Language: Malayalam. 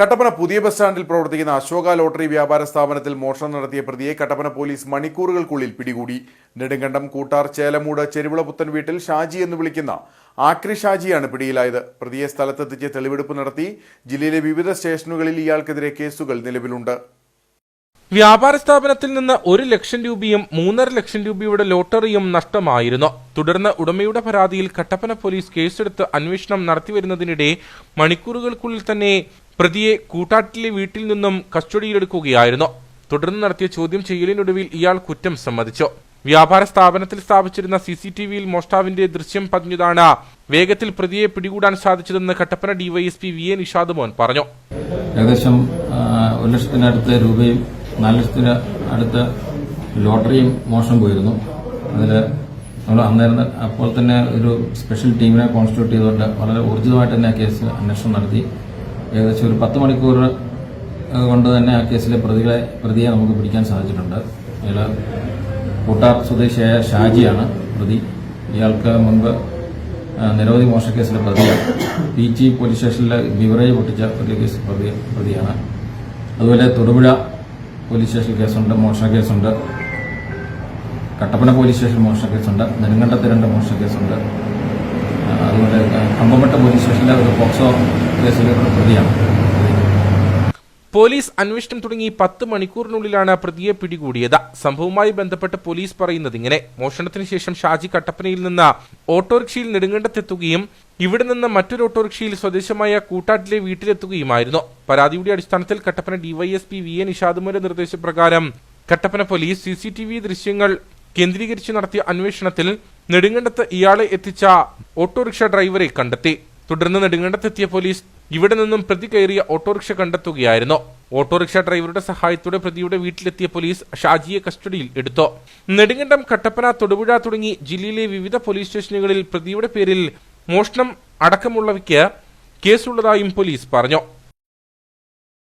കട്ടപ്പന പുതിയ ബസ് സ്റ്റാൻഡിൽ പ്രവർത്തിക്കുന്ന അശോക ലോട്ടറി വ്യാപാര സ്ഥാപനത്തിൽ മോഷണം നടത്തിയ പ്രതിയെ കട്ടപ്പന പോലീസ് മണിക്കൂറുകൾക്കുള്ളിൽ പിടികൂടി. നെടുങ്കണ്ടം കൂട്ടാർ ചേലമൂട് ചെരുവിള പുത്തൻ വീട്ടിൽ ഷാജി എന്ന് വിളിക്കുന്ന ആക്രി ഷാജിയാണ് പിടിയിലായത്. പ്രതിയെ സ്ഥലത്തെത്തിച്ച് തെളിവെടുപ്പ് നടത്തി. ജില്ലയിലെ വിവിധ സ്റ്റേഷനുകളിൽ ഇയാൾക്കെതിരെ കേസുകൾ നിലവിലുണ്ട്. വ്യാപാര സ്ഥാപനത്തിൽ നിന്ന് ഒരു ലക്ഷം രൂപയും മൂന്നര ലക്ഷം രൂപയുടെ ലോട്ടറിയും നഷ്ടമായിരുന്നു. തുടർന്ന് ഉടമയുടെ പരാതിയിൽ കട്ടപ്പന പോലീസ് കേസെടുത്ത് അന്വേഷണം നടത്തിവരുന്നതിനിടെ മണിക്കൂറുകൾക്കുള്ളിൽ തന്നെ പ്രതിയെ കൂട്ടാട്ടിലെ വീട്ടിൽ നിന്നും കസ്റ്റഡിയിലെടുക്കുകയായിരുന്നു. തുടർന്ന് നടത്തിയ ചോദ്യം ചെയ്യലിനൊടുവിൽ ഇയാൾ കുറ്റം സമ്മതിച്ചു. വ്യാപാര സ്ഥാപനത്തിൽ സ്ഥാപിച്ചിരുന്ന സി സി ടി വിയിൽ മോഷ്ടാവിന്റെ ദൃശ്യം പതിഞ്ഞതാണ്. വേഗത്തിൽ പ്രതിയെ പിടികൂടാൻ സാധിച്ചതെന്ന് Kattappana DYSP V A Nishad Mon പറഞ്ഞു. ഏകദേശം ഒരു ലക്ഷത്തിനടുത്ത് രൂപയും നാല് ലക്ഷത്തിന് അടുത്ത് ലോട്ടറിയും മോഷണം പോയിരുന്നു. അതിൽ നമ്മൾ അന്നേരം അപ്പോൾ തന്നെ ഒരു സ്പെഷ്യൽ ടീമിനെ കോൺസ്റ്റിറ്റ്യൂട്ട് ചെയ്തുകൊണ്ട് വളരെ ഊർജിതമായിട്ട് തന്നെ കേസ് അന്വേഷണം നടത്തി. ഏകദേശം ഒരു പത്ത് മണിക്കൂർ കൊണ്ട് തന്നെ ആ കേസിലെ പ്രതികളെ പ്രതിയെ നമുക്ക് പിടിക്കാൻ സാധിച്ചിട്ടുണ്ട്. അയാൾ കൂട്ടാർ സ്വദേശിയായ ഷാജിയാണ് പ്രതി. ഇയാൾക്ക് മുൻപ് നിരവധി മോശക്കേസിലെ പ്രതിയാണ്. പി ജി പോലീസ് സ്റ്റേഷനിലെ ബിവറേജ് പൊട്ടിച്ച ഒരു കേസ് പ്രതി പ്രതിയാണ്. അതുപോലെ തൊടുപുഴ പോലീസ് സ്റ്റേഷൻ കേസുണ്ട് മോഷണ കേസുണ്ട് കട്ടപ്പന പോലീസ് സ്റ്റേഷൻ മോഷണ കേസുണ്ട് നെടുങ്കണ്ടത്ത് രണ്ട് മോഷണ കേസുണ്ട് അതുപോലെ പോലീസ് പോലീസ് അന്വേഷണം തുടങ്ങി പത്ത് മണിക്കൂറിനുള്ളിലാണ് പ്രതിയെ പിടികൂടിയത്. സംഭവവുമായി ബന്ധപ്പെട്ട് പോലീസ് പറയുന്നത് ഇങ്ങനെ. മോഷണത്തിന് ശേഷം ഷാജി കട്ടപ്പനയിൽ നിന്ന് ഓട്ടോറിക്ഷയിൽ നെടുങ്കണ്ടത്തെത്തുകയും ഇവിടെ നിന്ന് മറ്റൊരു ഓട്ടോറിക്ഷയിൽ സ്വദേശമായ കൂട്ടാട്ടിലെ വീട്ടിലെത്തുകയുമായിരുന്നു. പരാതിയുടെ അടിസ്ഥാനത്തിൽ കട്ടപ്പന ഡിവൈഎസ്പി വി എ നിഷാദുമന്റെ നിർദ്ദേശപ്രകാരം Kattappana police C C T V ദൃശ്യങ്ങൾ കേന്ദ്രീകരിച്ച് നടത്തിയ അന്വേഷണത്തിൽ നെടുങ്കണ്ടത്ത് ഇയാളെ എത്തിച്ച ഓട്ടോറിക്ഷ ഡ്രൈവറെ കണ്ടെത്തി. തുടർന്ന് നെടുങ്കണ്ടത്തെത്തിയ പോലീസ് ഇവിടെ നിന്നും പ്രതി കയറിയ ഓട്ടോറിക്ഷ കണ്ടെത്തുകയായിരുന്നു. ഓട്ടോറിക്ഷ ഡ്രൈവറുടെ സഹായത്തോടെ പ്രതിയുടെ വീട്ടിലെത്തിയ പോലീസ് ഷാജിയെ കസ്റ്റഡിയിൽ എടുത്തു. നെടുങ്കണ്ടം കട്ടപ്പന തൊടുപുഴ തുടങ്ങി ജില്ലയിലെ വിവിധ പോലീസ് സ്റ്റേഷനുകളിൽ പ്രതിയുടെ പേരിൽ മോഷണം അടക്കമുള്ളവയ്ക്ക് കേസുള്ളതായും പോലീസ് പറഞ്ഞു.